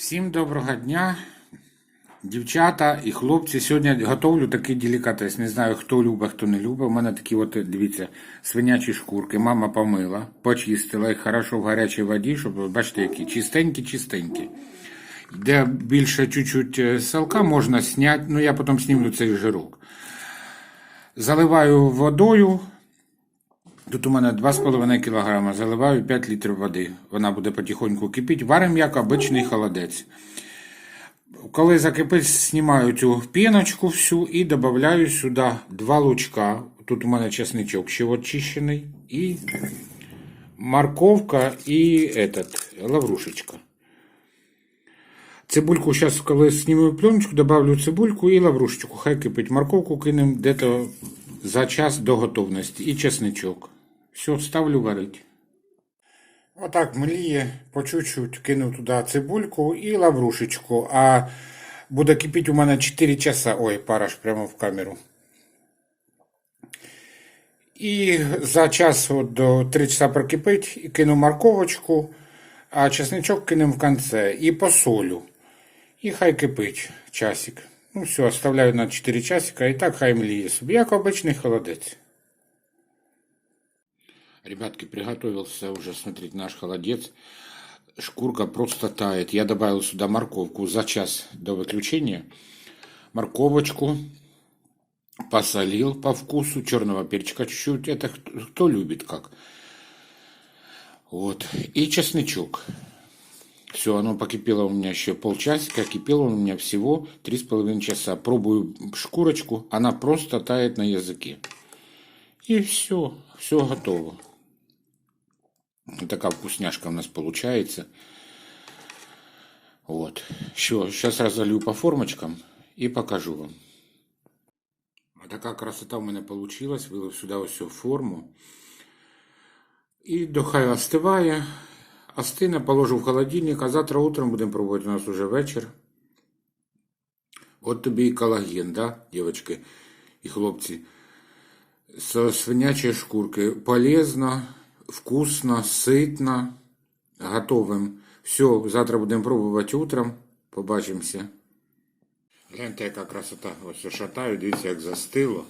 Всім доброго дня, дівчата і хлопці. Сьогодні готовлю такий делікатес. Не знаю, хто любить, хто не любить. У мене такі, от, дивіться, свинячі шкурки. Мама помила, почистила їх хорошо в гарячій воді, щоб бачите, які чистенькі-чистенькі. Де більше чуть-чуть е, салка можна зняти, ну я потім знімлю цей жирок. Заливаю водою. Тут у мене 2,5 кг, заливаю 5 літрів води. Вона буде потихоньку кипіти. Варимо як обичний холодець. Коли закипить, знімаю цю піночку всю і додаю сюди 2 лучка. Тут у мене чесничок ще очищений. І морковка і этот, лаврушечка. Цибульку зараз, коли знімаю пленочку, добавлю цибульку і лаврушечку. Хай кипить. Морковку кинемо десь за час до готовності. І чесничок. Все, ставлю варить. Отак мліє, по чуть-чуть кинув туди цибульку і лаврушечку. А буде кипіти у мене 4 часа. Ой, пара ж прямо в камеру. І за час до 3 часа прокипить, і кину морковочку, а чесничок кинемо в кінці. І посолю. І хай кипить часик. Ну все, оставляю на 4 часика і так хай мліє собі, як обичний холодець. Ребятки, приготовился уже смотреть наш холодец. Шкурка просто тает. Я добавил сюда морковку за час до выключения. Морковочку посолил по вкусу, черного перчика чуть-чуть. Это кто, кто любит как. Вот. И чесночок. Все, оно покипело у меня еще полчасика, кипело у меня всего 3,5 часа. Пробую шкурочку, она просто тает на языке. И все, все готово. Вот такая вкусняшка у нас получается. Вот. Все, сейчас разолью по формочкам и покажу вам. Вот такая красота у меня получилась. Вилив сюди ось форму. І до хай остиває. Остине, положу в холодильник, а завтра утром будемо пробувати. У нас уже вечір. От тобі і колаген, да, дівчатки і хлопці. З свинячої шкурки. Полезно, вкусно, ситно. Готовим. Все, завтра будемо пробувати утром. Побачимося. Гляньте, яка красота. Ось шатаю, дивіться, як застило.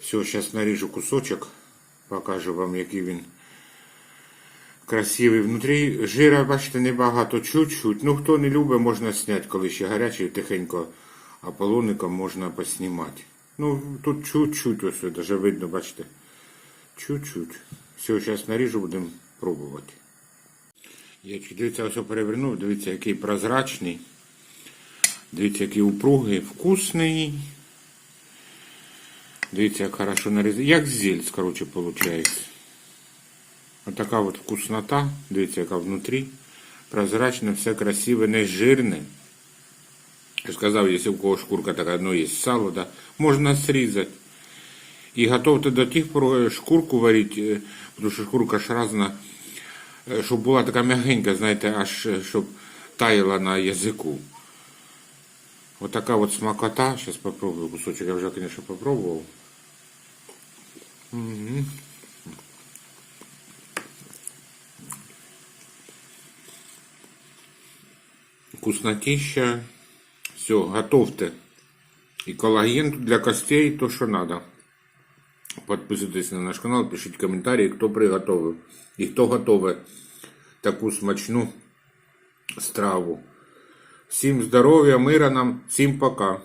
Все, зараз наріжу кусочок. Покажу вам, який він красивий. Внутрі жира, бачите, небагато, чуть-чуть. Ну, хто не любить, можна зняти, коли ще гарячий, тихенько аполоником можна поснімати. Ну, тут чуть-чуть, ось даже видно, бачите. Чуть-чуть. Все, зараз наріжу, будемо пробувати. Я дивіться, ось перевернув, дивіться, який прозрачний. Дивіться, який упругий, вкусний. Дивіться, як хорошо нарізано. Як зельц, короче, виходить. Ось така от вкуснота. Дивіться, яка внутрі. Прозрачне, все красиве, не жирне. Я сказав, якщо у кого шкурка така, ну, є сало, да, можна срізати. І готовте до тих пор е, шкурку варити, тому що шкурка ж разна, е, щоб була така м'ягенька, знаєте, аж е, щоб таяла на язику. Вот такая вот смакота. Сейчас попробую кусочек. Я уже, конечно, попробовал. Мгм. Вкуснотища. Все, готовьте. И коллаген для костей, то, что надо. Подписуйтесь на наш канал, пишіть коментарі, хто приготовив. І хто готовий таку смачну страву. Всім здоров'я, мира нам, всім пока.